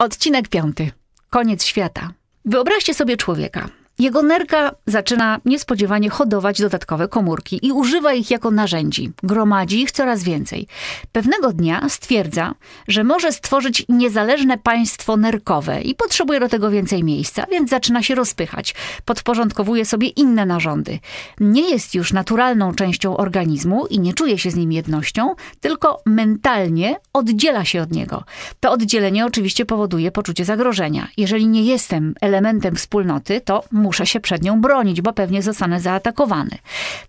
Odcinek piąty. Koniec świata. Wyobraźcie sobie człowieka. Jego nerka zaczyna niespodziewanie hodować dodatkowe komórki i używa ich jako narzędzi. Gromadzi ich coraz więcej. Pewnego dnia stwierdza, że może stworzyć niezależne państwo nerkowe i potrzebuje do tego więcej miejsca, więc zaczyna się rozpychać. Podporządkowuje sobie inne narządy. Nie jest już naturalną częścią organizmu i nie czuje się z nim jednością, tylko mentalnie oddziela się od niego. To oddzielenie oczywiście powoduje poczucie zagrożenia. Jeżeli nie jestem elementem wspólnoty, to się przed nią bronić, bo pewnie zostanę zaatakowany.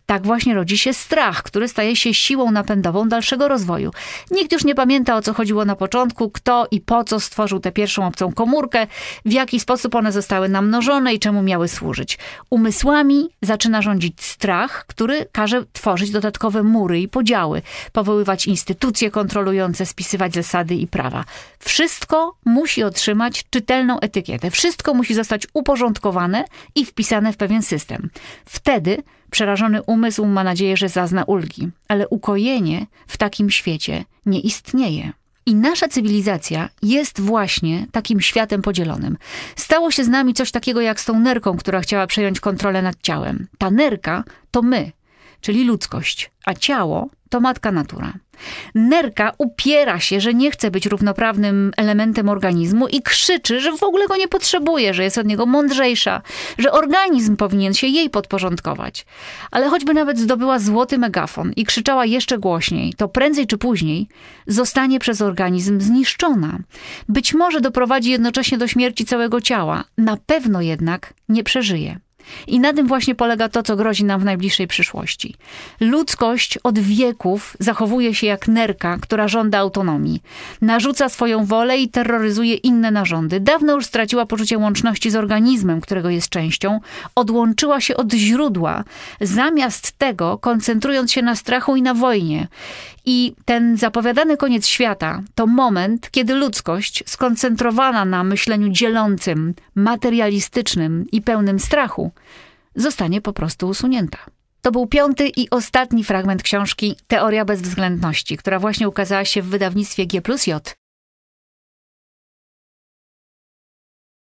Tak właśnie rodzi się strach, który staje się siłą napędową dalszego rozwoju. Nikt już nie pamięta o co chodziło na początku, kto i po co stworzył tę pierwszą obcą komórkę, w jaki sposób one zostały namnożone i czemu miały służyć. Umysłami zaczyna rządzić strach, który każe tworzyć dodatkowe mury i podziały, powoływać instytucje kontrolujące, spisywać zasady i prawa. Wszystko musi otrzymać czytelną etykietę, wszystko musi zostać uporządkowane i wpisane w pewien system. Wtedy przerażony umysł ma nadzieję, że zazna ulgi, ale ukojenie w takim świecie nie istnieje. I nasza cywilizacja jest właśnie takim światem podzielonym. Stało się z nami coś takiego jak z tą nerką, która chciała przejąć kontrolę nad ciałem. Ta nerka to my, czyli ludzkość, a ciało to matka natura. Nerka upiera się, że nie chce być równoprawnym elementem organizmu i krzyczy, że w ogóle go nie potrzebuje, że jest od niego mądrzejsza, że organizm powinien się jej podporządkować. Ale choćby nawet zdobyła złoty megafon i krzyczała jeszcze głośniej, to prędzej czy później zostanie przez organizm zniszczona. Być może doprowadzi jednocześnie do śmierci całego ciała, na pewno jednak nie przeżyje. I na tym właśnie polega to, co grozi nam w najbliższej przyszłości. Ludzkość od wieków zachowuje się jak nerka, która żąda autonomii. Narzuca swoją wolę i terroryzuje inne narządy. Dawno już straciła poczucie łączności z organizmem, którego jest częścią. Odłączyła się od źródła, zamiast tego koncentrując się na strachu i na wojnie. I ten zapowiadany koniec świata to moment, kiedy ludzkość, skoncentrowana na myśleniu dzielącym, materialistycznym i pełnym strachu, zostanie po prostu usunięta. To był piąty i ostatni fragment książki Teoria bezwzględności, która właśnie ukazała się w wydawnictwie G J